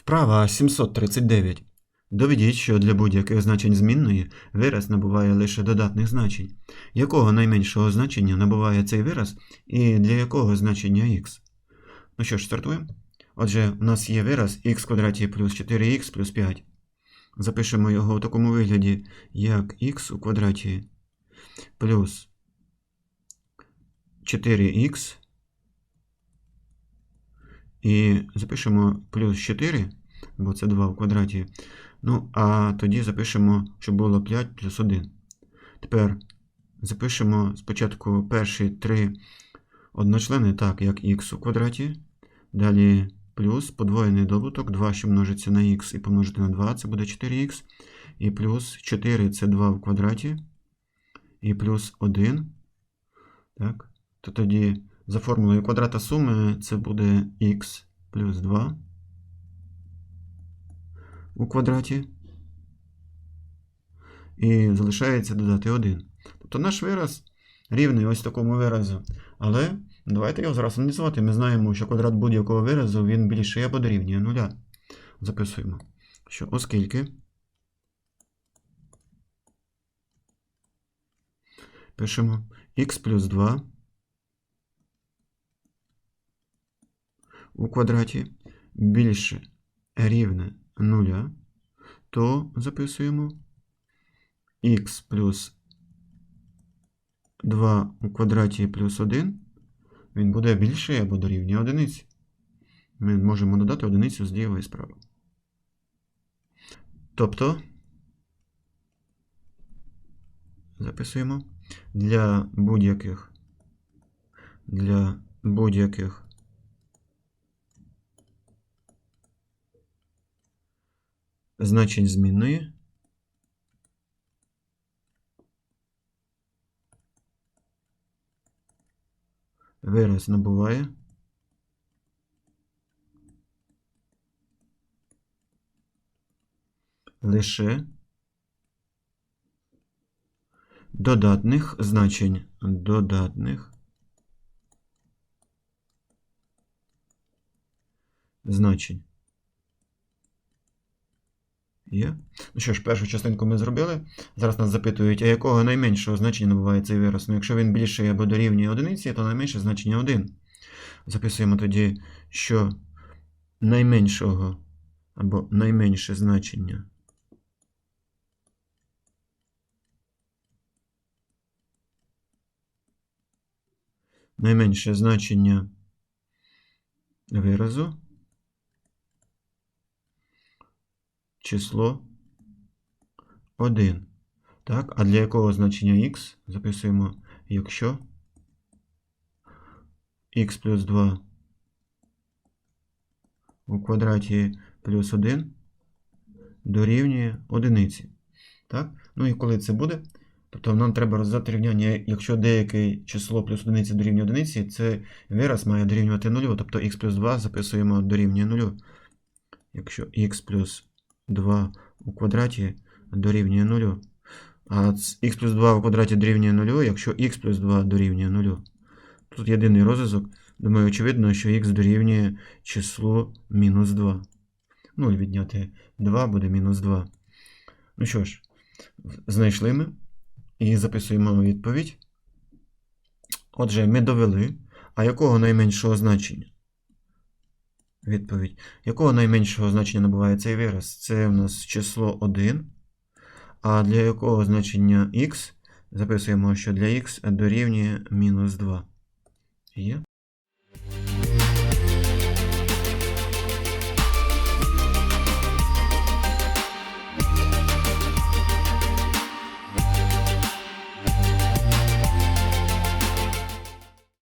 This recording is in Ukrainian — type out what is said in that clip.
Вправа 739. Доведіть, що для будь-яких значень змінної вираз набуває лише додатних значень. Якого найменшого значення набуває цей вираз і для якого значення х? Ну що ж, стартуємо. Отже, у нас є вираз х квадраті плюс 4х плюс 5. Запишемо його у такому вигляді, як х у квадраті плюс 4х. І запишемо плюс 4, бо це 2 в квадраті. Ну, а тоді запишемо, щоб було 5 плюс 1. Тепер запишемо спочатку перші три одночлени, так, як х у квадраті. Далі плюс подвоєний добуток 2, що множиться на х і помножити на 2, це буде 4х. І плюс 4 це 2 в квадраті. І плюс 1. Так. То тоді за формулою квадрата суми це буде х плюс 2 у квадраті. І залишається додати 1. Тобто наш вираз рівний ось такому виразу. Але давайте його зараз аналізувати. Ми знаємо, що квадрат будь-якого виразу він більший або дорівнює нуля. Записуємо, що оскільки пишемо х плюс 2 у квадраті більше рівне нуля, то записуємо х плюс 2 у квадраті плюс 1, він буде більший або дорівнює одиниці. Ми можемо додати одиницю з лівої і справа. Тобто, записуємо для будь-яких для будь-яких значень змінної. Вираз набуває. Лише додатних значень. Додатних значень. Є. Ну що ж, першу частинку ми зробили. Зараз нас запитують, а якого найменшого значення набуває цей вираз? Ну, якщо він більший або дорівнює одиниці, то найменше значення 1. Записуємо тоді, що найменшого або найменше значення найменше значення виразу число 1. Так, а для якого значення х записуємо, якщо х плюс 2 у квадраті плюс 1 дорівнює одиниці. Так? Ну і коли це буде, тобто нам треба роздати рівняння, якщо деяке число плюс одиниці дорівнює одиниці, це вираз має дорівнювати 0, тобто х плюс 2 записуємо дорівнює 0. Якщо х плюс 2 у квадраті дорівнює 0. А х плюс 2 у квадраті дорівнює 0, якщо х плюс 2 дорівнює 0. Тут єдиний розв'язок. Думаю, очевидно, що х дорівнює числу мінус 2. 0 відняти 2 буде мінус 2. Ну що ж, знайшли ми і записуємо відповідь. Отже, ми довели. А якого найменшого значення? Відповідь. Якого найменшого значення набуває цей вираз? Це у нас число 1. А для якого значення х записуємо, що для х дорівнює мінус 2. Є?